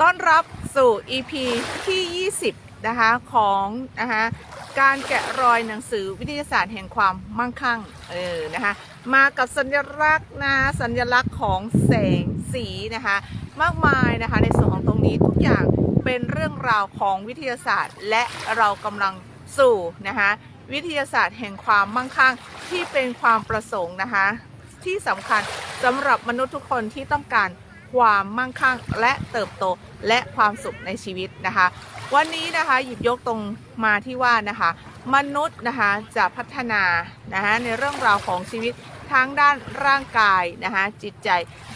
ต้อนรับสู่ EP ที่ 20 นะคะ ของนะคะการแกะรอยหนังสือวิทยาศาสตร์แห่งความมั่งคั่งเออนะคะมากับสัญลักษณ์นะสัญลักษณ์ของแสงสีนะคะ มากมายนะคะในส่วนของตรงนี้ทุกอย่างเป็นเรื่องราวของวิทยาศาสตร์ และเรากำลังสู่นะคะวิทยาศาสตร์แห่งความมั่งคั่งที่เป็นความประสงค์นะคะที่สำคัญสำหรับมนุษย์ทุกคนที่ต้องการ ความมั่งคั่งและเติบโตและความสุขในชีวิตนะคะ วันนี้นะคะหยิบยกตรงมาที่ว่านะคะ มนุษย์นะคะจะพัฒนานะคะในเรื่องราวของชีวิตทั้งด้านร่างกายนะคะจิตใจ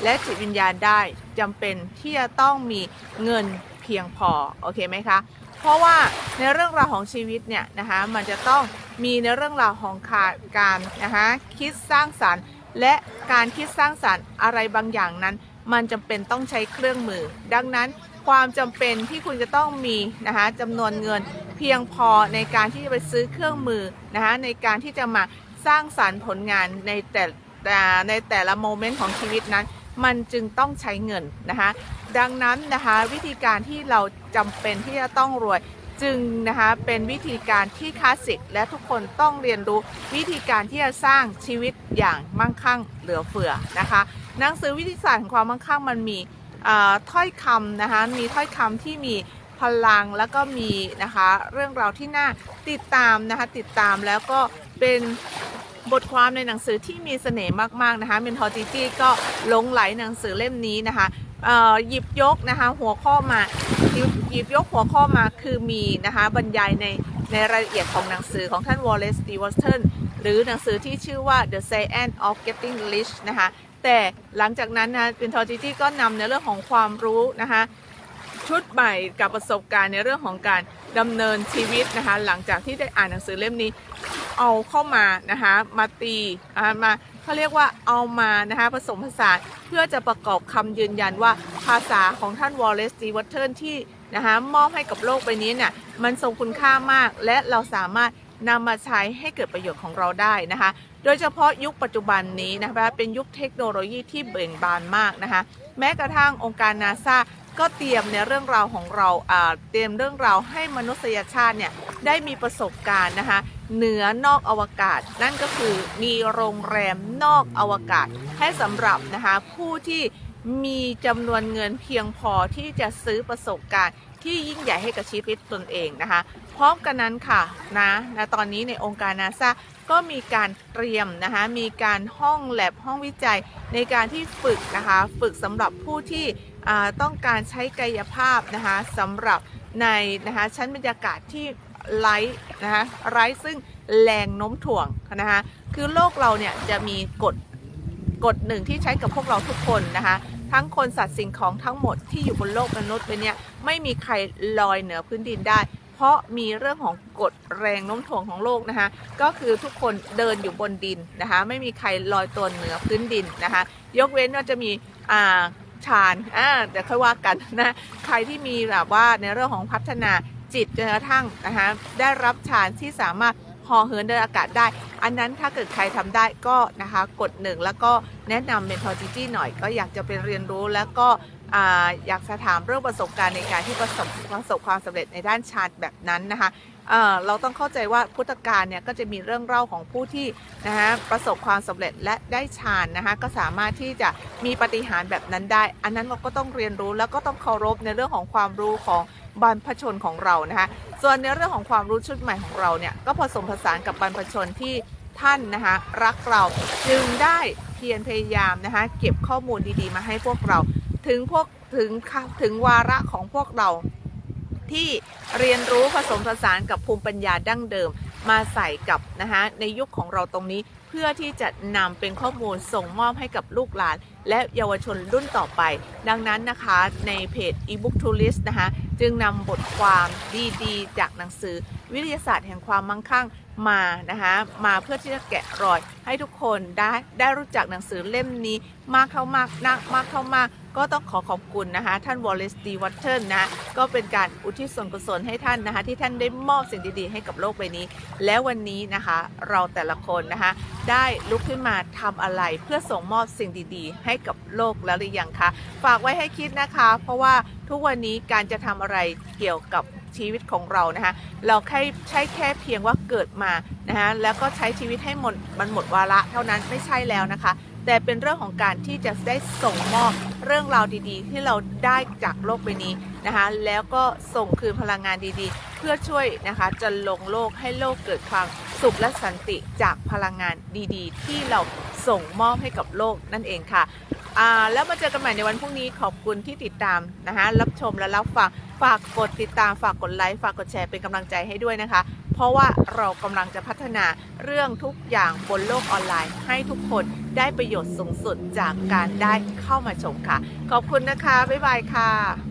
และจิตวิญญาณได้จำเป็นที่จะต้องมีเงินเพียงพอโอเคไหมคะเพราะว่าในเรื่องราวของชีวิตเนี่ยนะคะมันจะต้องมีในเรื่องราวของขาการนะคะคิดสร้างสรรค์ และการคิดสร้างสรรค์อะไรบางอย่างนั้น มันจำเป็นต้องใช้เครื่องมือ ดังนั้นความจำเป็นที่คุณจะต้องมีนะคะจำนวนเงินเพียงพอในการที่จะไปซื้อเครื่องมือนะคะในการที่จะมาสร้างสรรค์ผลงานในแต่แต่ในแต่ละโมเมนต์ของชีวิตนั้น มันจึงต้องใช้เงินนะคะดังนั้นนะคะวิธีการที่เราจำเป็นที่จะต้องรวย จึงนะคะเป็นวิธีการที่คลาสสิก และทุกคนต้องเรียนรู้วิธีการที่จะสร้างชีวิตอย่างมั่งคั่งเหลือเฟือนะคะหนังสือวิทยาศาสตร์ของความมั่งคั่งมันมีอ่าถ้อยคำนะคะมีถ้อยคำที่มีพลังแล้วก็มีนะคะเรื่องราวที่น่าติดตามนะคะติดตามแล้วก็เป็นบทความในหนังสือที่มีเสน่ห์มากๆนะคะเมนทอร์จีจี้ก็หลงไหลหนังสือเล่มนี้นะคะ หยิบยกนะคะหัวข้อมาหยิบหยิบยกหัวข้อมาคือมีนะคะบรรยายในในรายละเอียดของหนังสือของท่าน Wallace d e w a s t o n หรือหนังสือที่ชื่อว่า The Science of Getting Rich นะคะแต่หลังจากนั้นนะเป็นทอจิจี้ก็นำในเรื่องของความรู้นะคะชุดใหม่กับประสบการณ์ในเรื่องของการดำเนินชีวิตนะคะหลังจากที่ได้อ่านหนังสือเล่มนี้เอาเข้ามานะคะมาตีมา เขาเรียกว่าเอามานะคะผสมผสานเพื่อจะประกอบคำยืนยันว่าภาษาของท่านวอลเลซดีวัตเทิร์นที่นะคะมอบให้กับโลกใบนี้เนี่ยมันทรงคุณค่ามาก และเราสามารถนำมาใช้ให้เกิดประโยชน์ของเราได้นะคะ โดยเฉพาะยุคปัจจุบันนี้นะคะเป็นยุคเทคโนโลยีที่เบ่งบานมากนะคะ แม้กระทั่งองค์การนาซาก็เตรียมในเรื่องราวของเราเตรียมเรื่องราวให้มนุษยชาติเนี่ยได้มีประสบการณ์นะคะ เหนือนอกอวกาศ นั่นก็คือมีโรงแรมนอกอวกาศ ให้สำหรับนะคะผู้ที่มีจำนวนเงินเพียงพอที่จะซื้อประสบการณ์ที่ยิ่งใหญ่ให้กับชีวิตตนเองนะคะ พร้อมกันนั้นค่ะนะนะตอนนี้ในองค์การนาซาก็มีการเตรียมนะคะมีการห้องแลบห้องวิจัยในการที่ฝึกนะคะฝึกสำหรับผู้ที่ต้องการใช้กายภาพนะคะสำหรับในนะคะชั้นบรรยากาศที่ ไร้นะคะไร้ซึ่งแรงโน้มถ่วงนะคะคือโลกเราเนี่ยจะมีกฎกฎหนึ่งที่ใช้กับพวกเราทุกคนนะคะทั้งคนสัตว์สิ่งของทั้งหมดที่อยู่บนโลกมนุษย์เป็นเนี่ยไม่มีใครลอยเหนือพื้นดินได้ เพราะมีเรื่องของกฎแรงโน้มถ่วงของโลกนะคะก็คือทุกคนเดินอยู่บนดินนะคะไม่มีใครลอยตัวเหนือพื้นดินนะคะยกเว้นว่าจะมีอ่าฌานอ่าเดี๋ยวค่อยว่ากันนะ ใครที่มีแบบว่าในเรื่องของพัฒนา จิตจนกระทั่งนะคะได้รับฌานที่สามารถพอเหินเดินอากาศได้ อันนั้นถ้าเกิดใครทำได้ก็นะคะกดหนึ่งแล้วก็แนะนำเมนทอร์จีจี้หน่อยก็อยากจะไปเรียนรู้แล้วก็ อยากจะถามเรื่องประสบการณ์ในการที่ประสบประสบความสำเร็จในด้านชาติแบบนั้นนะคะเราต้องเข้าใจว่าพุทธการเนี่ยก็จะมีเรื่องเล่าของผู้ที่นะคะประสบความสำเร็จและได้ฌานนะคะก็สามารถที่จะมีปฏิหารแบบนั้นได้ อันนั้นเราก็ต้องเรียนรู้แล้วก็ต้องเคารพในเรื่องของความรู้ของบรรพชนของเรานะคะส่วนในเรื่องของความรู้ชุดใหม่ของเราเนี่ยก็ผสมผสานกับบรรพชนที่ท่านนะคะรักเราจึงได้เพียรพยายามนะคะเก็บข้อมูลดีๆ มาให้พวกเรา ถึงพวกถึงถึงวาระของพวกเราที่เรียนรู้ผสมผสานกับภูมิปัญญาดั้งเดิม มาใส่กับนะคะในยุคของเราตรงนี้เพื่อที่จะนำเป็นข้อมูลส่งมอบให้กับลูกหลาน และเยาวชนรุ่นต่อไป ดังนั้นนะคะในเพจ ebook tourist นะคะจึงนำบทความดีๆ จากหนังสือ วิทยาศาสตร์แห่งความมั่งคั่งมานะคะมาเพื่อที่จะแกะรอย ให้ทุกคนได้ได้รู้จักหนังสือเล่มนี้มากเข้ามากนักมากเข้ามาก ก็ต้องขอขอบคุณนะคะ ท่านวอลเลสตีวัตเทิลนะก็เป็นการอุทิศส่วนกุศลให้ท่านนะคะ ที่ท่านได้มอบสิ่งดีๆ ให้กับโลกใบนี้ แล้ววันนี้นะคะ เราแต่ละคนนะคะ ได้ลุกขึ้นมาทำอะไรเพื่อส่งมอบสิ่งดีๆ ให้กับโลกแล้วหรือยังคะฝากไว้ให้คิดนะคะ เพราะว่าทุกวันนี้การจะทำอะไรเกี่ยวกับชีวิตของเรานะคะเราแค่ใช้แค่เพียงว่าเกิดมานะคะแล้วก็ใช้ชีวิตให้หมดมันหมดวาระเท่านั้นไม่ใช่แล้วนะคะ แต่เป็นเรื่องของการที่จะได้ส่งมอบ เรื่องราวดีๆ ที่เราได้จากโลกใบนี้นะคะ แล้วก็ส่งคืนพลังงานดีๆ เพื่อช่วยนะคะจะลงโลกให้โลกเกิดความสุขและสันติจากพลังงานดีๆ ที่เราส่งมอบให้กับโลกนั่นเองค่ะอ่าแล้วมาเจอกันใหม่ในวันพรุ่งนี้ขอบคุณที่ติดตามนะคะรับชมและรับฟังฝากกดติดตามฝากกดไลค์ฝากกดแชร์เป็นกำลังใจให้ด้วยนะคะ เพราะว่าเรากำลังจะพัฒนาเรื่องทุกอย่างบนโลกออนไลน์ ให้ทุกคนได้ประโยชน์สูงสุดจากการได้เข้ามาชมค่ะ ขอบคุณนะคะ บ๊ายบายค่ะ